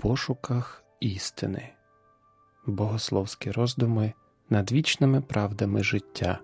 пошуках істини, богословські роздуми над вічними правдами життя.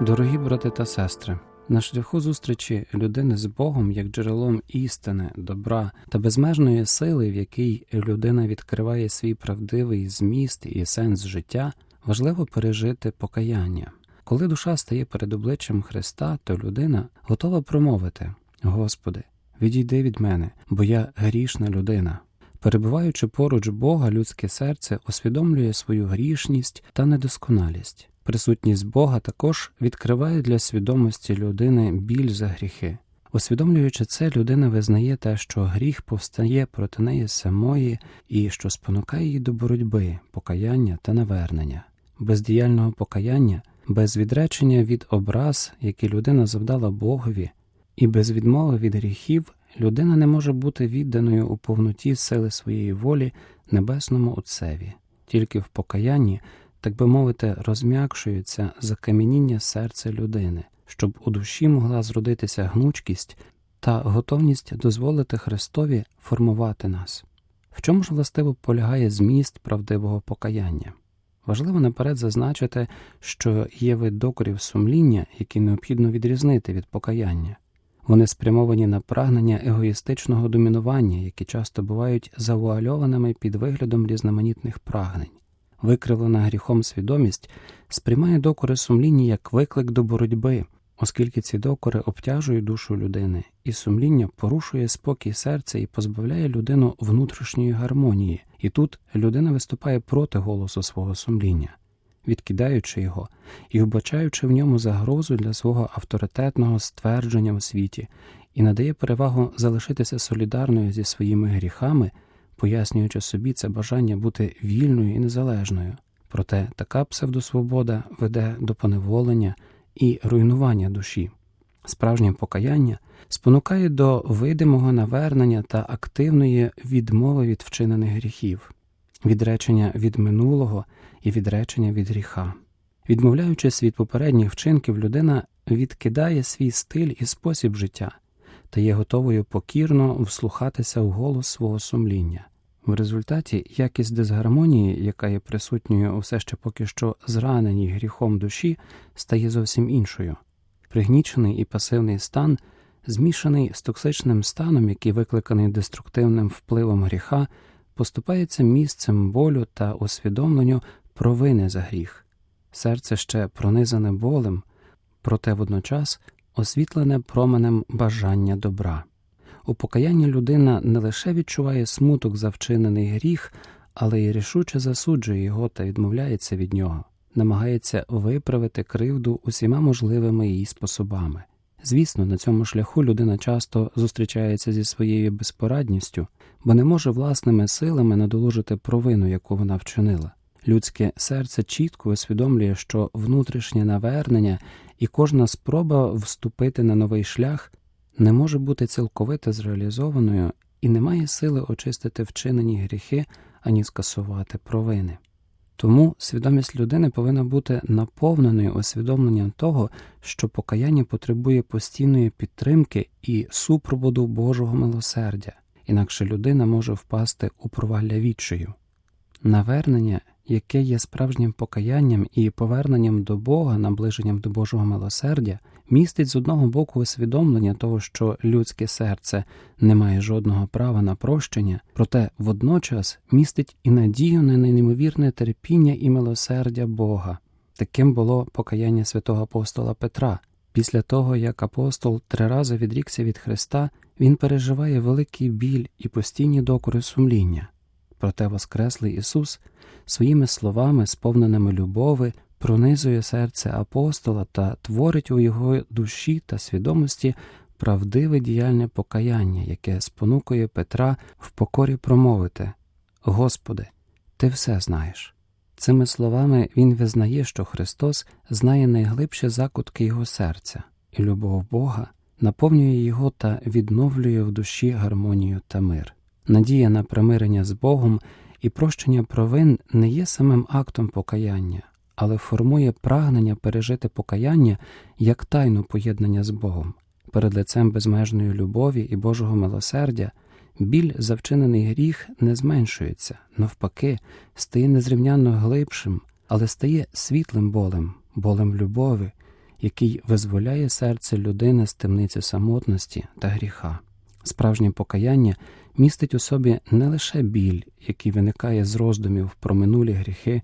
Дорогі брати та сестри, на шляху зустрічі людини з Богом як джерелом істини, добра та безмежної сили, в якій людина відкриває свій правдивий зміст і сенс життя, важливо пережити покаяння. Коли душа стає перед обличчям Христа, то людина готова промовити: Господи, відійди від мене, бо я грішна людина. Перебуваючи поруч Бога, людське серце усвідомлює свою грішність та недосконалість. Присутність Бога також відкриває для свідомості людини біль за гріхи. Усвідомлюючи це, людина визнає те, що гріх повстає проти неї самої і що спонукає її до боротьби, покаяння та навернення. Без діяльного покаяння, без відречення від образ, які людина завдала Богові, і без відмови від гріхів людина не може бути відданою у повноті сили своєї волі небесному Отцеві. Тільки в покаянні так би мовити, розм'якшується закам'яніння серця людини, щоб у душі могла зродитися гнучкість та готовність дозволити Христові формувати нас. В чому ж властиво полягає зміст правдивого покаяння? Важливо наперед зазначити, що є вид докорів сумління, які необхідно відрізнити від покаяння. Вони спрямовані на прагнення егоїстичного домінування, які часто бувають завуальованими під виглядом різноманітних прагнень викривлена гріхом свідомість сприймає докори сумління як виклик до боротьби, оскільки ці докори обтяжують душу людини, і сумління порушує спокій серця і позбавляє людину внутрішньої гармонії, і тут людина виступає проти голосу свого сумління. Відкидаючи його і вбачаючи в ньому загрозу для свого авторитетного ствердження у світі, і надає перевагу залишитися солідарною зі своїми гріхами, пояснюючи собі це бажання бути вільною і незалежною. Проте така псевдосвобода веде до поневолення і руйнування душі. Справжнє покаяння спонукає до видимого навернення та активної відмови від вчинених гріхів, відречення від минулого і відречення від гріха. Відмовляючись від попередніх вчинків, людина відкидає свій стиль і спосіб життя та є готовою покірно вслухатися в голос свого сумління. В результаті якість дисгармонії, яка є присутньою у все ще поки що зраненій гріхом душі, стає зовсім іншою. Пригнічений і пасивний стан, змішаний з токсичним станом, який викликаний деструктивним впливом гріха, поступається місцем болю та усвідомленню провини за гріх. Серце ще пронизане болем, проте водночас освітлене променем бажання добра. У покаянні людина не лише відчуває смуток за вчинений гріх, але й рішуче засуджує його та відмовляється від нього, намагається виправити кривду усіма можливими її способами. Звісно, на цьому шляху людина часто зустрічається зі своєю безпорадністю, бо не може власними силами надолужити провину, яку вона вчинила. Людське серце чітко усвідомлює, що внутрішнє навернення і кожна спроба вступити на новий шлях не може бути цілковито зреалізованою і не має сили очистити вчинені гріхи ані скасувати провини. Тому свідомість людини повинна бути наповненою усвідомленням того, що покаяння потребує постійної підтримки і супроводу Божого милосердя, інакше людина може впасти у провалля відчаю. Навернення яке є справжнім покаянням і поверненням до Бога, наближенням до Божого милосердя, містить з одного боку усвідомлення того, що людське серце не має жодного права на прощення, проте водночас містить і надію на неймовірне терпіння і милосердя Бога. Таким було покаяння святого апостола Петра. Після того, як апостол три рази відрікся від Христа, він переживає великий біль і постійні докори сумління. Проте Воскреслий Ісус своїми словами, сповненими любови, пронизує серце апостола та творить у його душі та свідомості правдиве діяльне покаяння, яке спонукує Петра в покорі промовити Господи, Ти все знаєш. Цими словами він визнає, що Христос знає найглибші закутки його серця, і любов Бога наповнює його та відновлює в душі гармонію та мир. Надія на примирення з Богом і прощення провин не є самим актом покаяння, але формує прагнення пережити покаяння як тайну поєднання з Богом. перед лицем безмежної любові і Божого милосердя, біль за вчинений гріх не зменшується, навпаки, стає незрівнянно глибшим, але стає світлим болем, болем любові, який визволяє серце людини з темниці самотності та гріха. Справжнє покаяння містить у собі не лише біль, який виникає з роздумів про минулі гріхи,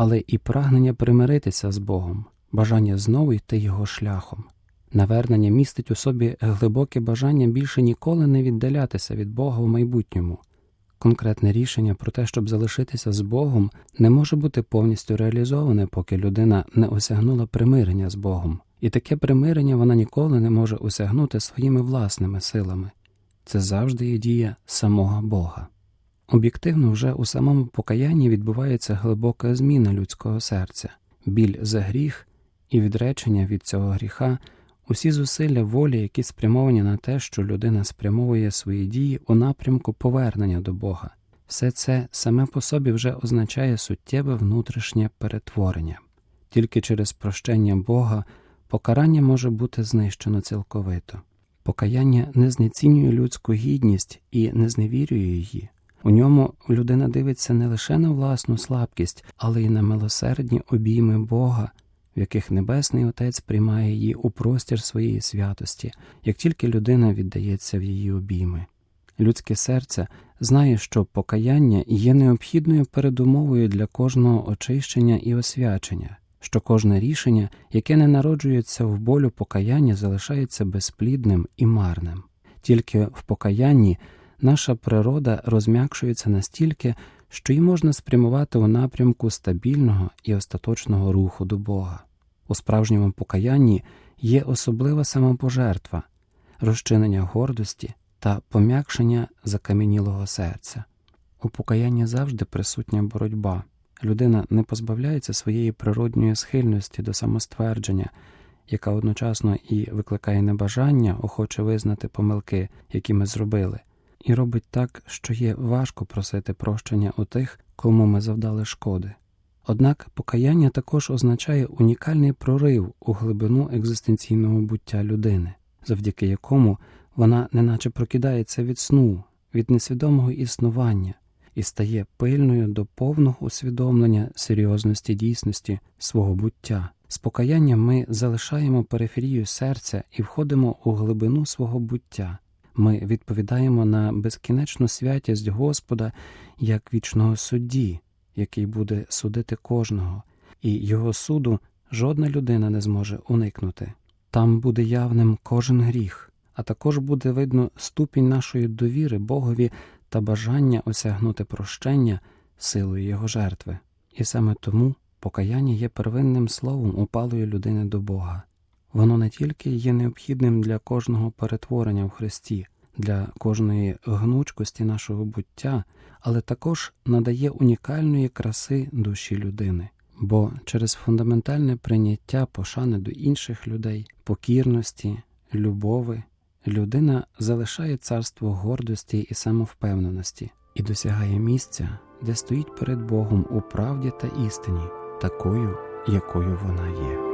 але і прагнення примиритися з Богом, бажання знову йти його шляхом. Навернення містить у собі глибоке бажання більше ніколи не віддалятися від Бога в майбутньому. Конкретне рішення про те, щоб залишитися з Богом, не може бути повністю реалізоване, поки людина не осягнула примирення з Богом, і таке примирення вона ніколи не може осягнути своїми власними силами. Це завжди є дія самого Бога. Об'єктивно, вже у самому покаянні відбувається глибока зміна людського серця, біль за гріх і відречення від цього гріха, усі зусилля волі, які спрямовані на те, що людина спрямовує свої дії у напрямку повернення до Бога. Все це саме по собі вже означає суттєве внутрішнє перетворення. Тільки через прощення Бога покарання може бути знищено цілковито. Покаяння не знецінює людську гідність і не зневірює її. У ньому людина дивиться не лише на власну слабкість, але й на милосердні обійми Бога, в яких Небесний Отець приймає її у простір своєї святості, як тільки людина віддається в її обійми. Людське серце знає, що покаяння є необхідною передумовою для кожного очищення і освячення, що кожне рішення, яке не народжується в болю покаяння, залишається безплідним і марним. Тільки в покаянні наша природа розм'якшується настільки, що її можна спрямувати у напрямку стабільного і остаточного руху до Бога. У справжньому покаянні є особлива самопожертва, розчинення гордості та пом'якшення закам'янілого серця. У покаянні завжди присутня боротьба. Людина не позбавляється своєї природньої схильності до самоствердження, яка одночасно і викликає небажання охоче визнати помилки, які ми зробили, і робить так, що є важко просити прощення у тих, кому ми завдали шкоди. Однак покаяння також означає унікальний прорив у глибину екзистенційного буття людини, завдяки якому вона неначе прокидається від сну, від несвідомого існування і стає пильною до повного усвідомлення серйозності дійсності свого буття. З покаянням ми залишаємо периферію серця і входимо у глибину свого буття. Ми відповідаємо на безкінечну святість Господа як вічного судді, який буде судити кожного, і його суду жодна людина не зможе уникнути. Там буде явним кожен гріх, а також буде видно ступінь нашої довіри Богові та бажання осягнути прощення силою Його жертви. І саме тому покаяння є первинним словом упалої людини до Бога. Воно не тільки є необхідним для кожного перетворення в Христі, для кожної гнучкості нашого буття, але також надає унікальної краси душі людини. Бо через фундаментальне прийняття пошани до інших людей, покірності, любови, людина залишає царство гордості і самовпевненості і досягає місця, де стоїть перед Богом у правді та істині, такою, якою вона є.